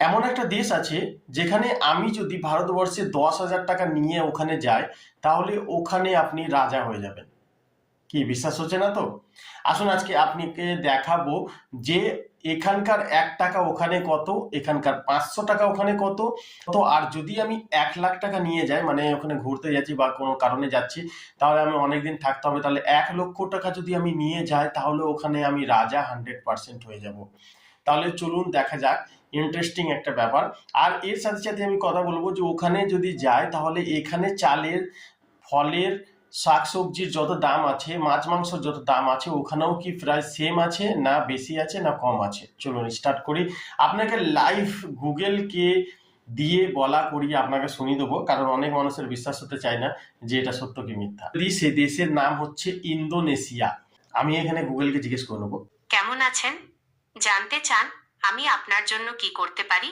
এমন একটা দেশ আছে যেখানে আমি যদি ভারতবর্ষে দশ হাজার টাকা নিয়ে ওখানে যাই, তাহলে ওখানে আপনি রাজা হয়ে যাবেন। কি, বিশ্বাস হচ্ছে না তো? আসুন আজকে আপনাকে দেখাবো যে এখানকার এক টাকা ওখানে কত, এখানকার পাঁচশো টাকা ওখানে কত। তো আর যদি আমি এক লাখ টাকা নিয়ে যাই মানে ওখানে ঘুরতে যাচ্ছি বা কোনো কারণে যাচ্ছি, তাহলে আমি অনেকদিন থাকতে হবে। তাহলে এক লক্ষ টাকা যদি আমি নিয়ে যাই, তাহলে ওখানে আমি রাজা হান্ড্রেড পার্সেন্ট হয়ে যাব। তাহলে চলুন দেখা যাক ইন্টারেস্টিং একটা ব্যাপার। আর এর সাথে সাথে আমি কথা বলব যে ওখানে যদি যাই তাহলে এখানে চালের, ফলের, শাকসবজির যত দাম আছে, মাছ মাংসর যত দাম আছে, ওখানেও কি প্রায় সেম আছে, না বেশি আছে, না কম আছে? চলুন স্টার্ট করি। আপনাকে লাইভ গুগলকে দিয়ে বলা করিয়ে আপনাকে শুনিয়ে দেবো, কারণ অনেক মানুষের বিশ্বাস হতে চায় না যে এটা সত্য কি মিথ্যা। যদি সে দেশের নাম হচ্ছে ইন্দোনেশিয়া, আমি এখানে গুগলকে জিজ্ঞেস করে নেব। কেমন আছেন? জানতে চান? আমি আপনার জন্য কি করতে পারি?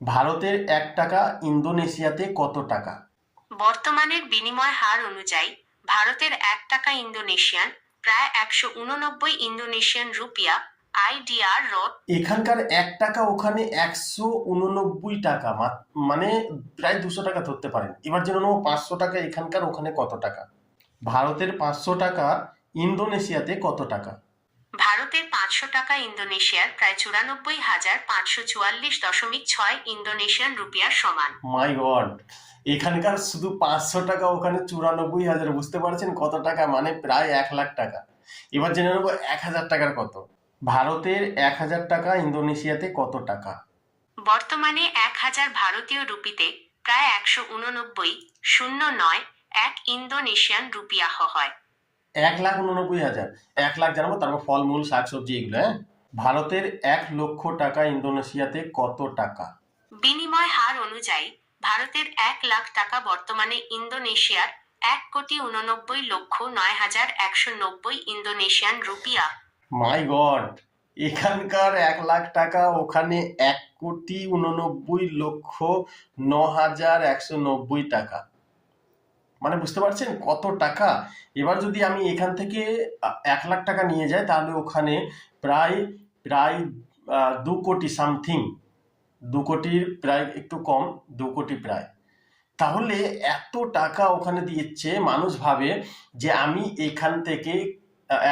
ভারতের এক টাকা ইন্দোনেশিয়াতে কত টাকা? বর্তমানের বিনিময় হার অনুযায়ী ভারতের এক টাকা ইন্দোনেশিয়ান প্রায় একশো উননব্বই ইন্দোনেশিয়ান রুপিয়া আইডিআর রোড। এখানকার এক টাকা ওখানে একশো উননব্বই টাকা মানে প্রায় দুশো টাকা ধরতে পারেন। এবার জেনে নেব পাঁচশো টাকা এখানকার ওখানে কত টাকা। ভারতের পাঁচশো টাকা ইন্দোনেশিয়াতে কত টাকা? পাঁচশো টাকা ইন্দোনেশিয়ার প্রায় চুরানব্বই হাজার পাঁচশো চুয়াল্লিশ দশমিক ছয় ইন্দোনেশিয়ান রুপিয়ার সমান। My God. এখানকার শুধু পাঁচশো টাকা ওখানে চুরানব্বই হাজার বুঝতে পারছেন কত টাকা? মানে প্রায় এক লাখ টাকা। এবার জেনে নেব এক হাজার টাকার কত। ভারতের এক হাজার টাকা ইন্দোনেশিয়াতে কত টাকা? বর্তমানে এক হাজার ভারতীয় রুপিতে প্রায় একশো উননব্বই শূন্য নয় এক ইন্দোনেশিয়ান রুপিয়া হয়। এক লাখ উননব্বই হাজার। এক লাখ জানাব তারপর ফলমূল শাকসবজি এগুলো হ্যাঁ? ভারতের এক লক্ষ টাকা ইন্দোনেশিয়াতে কত টাকা? বিনিময় হার অনুযায়ী ভারতের এক লাখ টাকা বর্তমানে ইন্দোনেশিয়ার এক কোটি উননব্বই লক্ষ নয় হাজার একশো নব্বই ইন্দোনেশিয়ান রুপিয়া। My God! এখানকার এক লাখ টাকা ওখানে এক কোটি উননব্বই লক্ষ ন হাজার একশো নব্বই টাকা। মানে বুঝতে পারছেন? কত টাকা? এবার যদি আমি এখান থেকে এক লাখ টাকা নিয়ে যাই, তাহলে ওখানে প্রায় প্রায় দু কোটি সামথিং, দু কোটির প্রায় একটু কম, দু কোটি প্রায়। তাহলে এত টাকা ওখানে দিচ্ছে, মানুষ ভাবে যে আমি এখান থেকে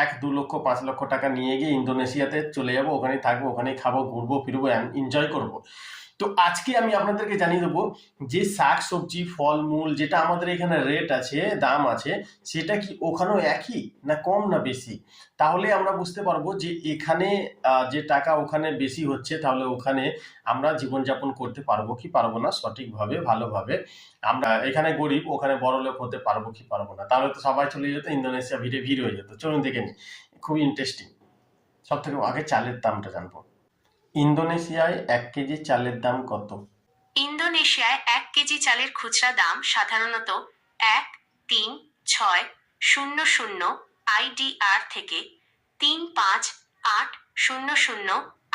এক, দু লক্ষ, পাঁচ লক্ষ টাকা নিয়ে গিয়ে ইন্দোনেশিয়াতে চলে যাব ওখানে থাকব ওখানে খাব, ঘুরবো, ফিরবো এনজয় করব। তো আজকে আমি আপনাদেরকে জানিয়ে দেবো যে শাক, সবজি ফলমূল যেটা আমাদের এখানে রেট আছে, দাম আছে, সেটা কি ওখানেও একই না কম না বেশি? তাহলে আমরা বুঝতে পারব যে এখানে যে টাকা ওখানে বেশি হচ্ছে, তাহলে ওখানে আমরা জীবনযাপন করতে পারব কি পারব না সঠিকভাবে, ভালোভাবে। আমরা এখানে গরিব, ওখানে বড় লোক হতে পারব কি পারব না? তাহলে তো সবাই চলে যেত, ইন্দোনেশিয়া ভিড়ে ভিড় হয়ে যেত। চলুন দেখে নিই। খুবই ইন্টারেস্টিং সব থেকে আগে চালের দামটা জানব। ইন্দোনেশিয়ায় এক কেজি চালের দাম কত? ইন্দোনেশিয়ায় এক কেজি চালের খুচরা দাম সাধারণত এক তিন ছয় শূন্য শূন্য আইডিআর থেকে তিন পাঁচ আট শূন্য শূন্য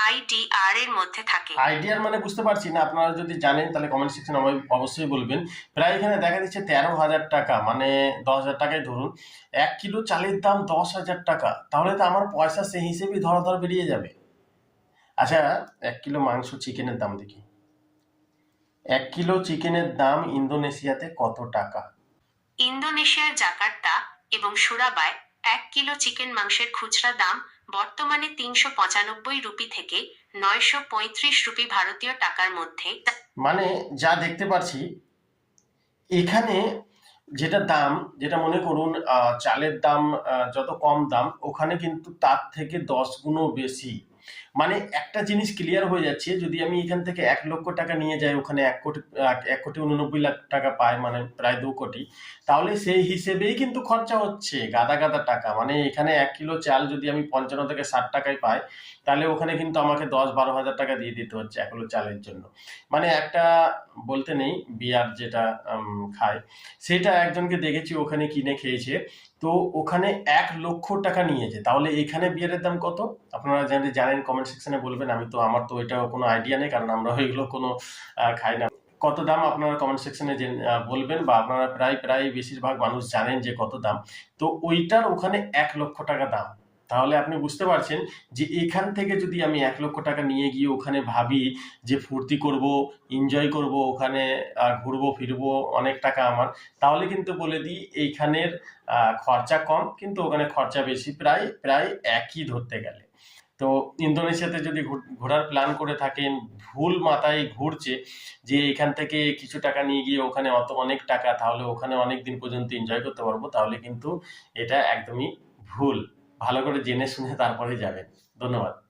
আইডিআর এর মধ্যে থাকে। আইডিয়ার মানে বুঝতে পারছি না আপনারা যদি জানেন তাহলে কমেন্ট সেকশন অবশ্যই বলবেন। প্রায় এখানে দেখা দিচ্ছে তেরো হাজার টাকা মানে দশ হাজার টাকায় ধরুন এক কিলো চালের দাম দশ হাজার টাকা। তাহলে তো আমার পয়সা সেই হিসেবেই ধরা ধর বেরিয়ে যাবে। আচ্ছা এক কিলো মাংস চিকেনের দাম দেখি। এক কিলো চিকেনের দাম ইন্দোনেশিয়াতে কত টাকা? ইন্দোনেশিয়ার জাকার্তা এবং সুরাবায় এক কিলো চিকেন মাংসের খুচরা দাম বর্তমানে তিনশো পঁচানব্বই রুপি থেকে নয়শো পঁয়ত্রিশ রুপি ভারতীয় টাকার মধ্যে। মানে যা দেখতে পাচ্ছি এখানে যেটা দাম যেটা মনে করুন চালের দাম যত কম দাম ওখানে কিন্তু তার থেকে দশ গুণও বেশি। মানে একটা জিনিস ক্লিয়ার হয়ে যাচ্ছে, যদি আমি এখান থেকে এক লক্ষ টাকা নিয়ে যাই, ওখানে এক কোটি এক- কোটি উননব্বই লাখ টাকা পাই মানে প্রায় দু কোটি, তাহলে সেই হিসেবেই কিন্তু খরচা হচ্ছে, গাদা গাদা টাকা। মানে এখানে এক কিলো চাল যদি আমি পঞ্চান্ন থেকে ষাট টাকায় পাই, তাহলে ওখানে কিন্তু আমাকে দশ বারো হাজার টাকা দিয়ে দিতে হচ্ছে এক কিলো চালের জন্য। মানে একটা বলতে নেই, বিয়ার যেটা খায়, সেটা একজনকে দেখেছি ওখানে কিনে খেয়েছে, তো ওখানে এক লক্ষ টাকা নিয়েছে। তাহলে এখানে বিয়ারের দাম কত? আপনারা জানেন জানেন কমেন্ট সেকশনে বলবেন, আমি তো, আমার তো এটা কোনো আইডিয়া নেই, কারণ আমরা ওইগুলো কোনো খাই না। কত দাম আপনারা কমেন্ট সেকশনে বলবেন বা আপনারা প্রায় প্রায় বেশিরভাগ মানুষ জানেন যে কত দাম। তো ওইটার ওখানে এক লক্ষ টাকা দাম। তাহলে আপনি বুঝতে পারছেন যে এখান থেকে যদি আমি এক লক্ষ টাকা নিয়ে গিয়ে ওখানে ভাবি যে ফুর্তি করব এনজয় করব, ওখানে ঘুরবো, ফিরবো, অনেক টাকা আমার, তাহলে কিন্তু বলে দিই এইখানের খরচা কম, কিন্তু ওখানে খরচা বেশি, প্রায় প্রায় একই ধরতে গেলে। তো ইন্দোনেশিয়াতে যদি ঘোরার প্ল্যান করে থাকেন, ভুল মাথায় ঘুরছে যে এখান থেকে কিছু টাকা নিয়ে গিয়ে ওখানে অত অনেক টাকা, তাহলে ওখানে অনেক দিন পর্যন্ত এনজয় করতে পারব, তাহলে কিন্তু এটা একদমই ভুল। ভালো করে জেনে শুনে তারপরে যাবেন। ধন্যবাদ।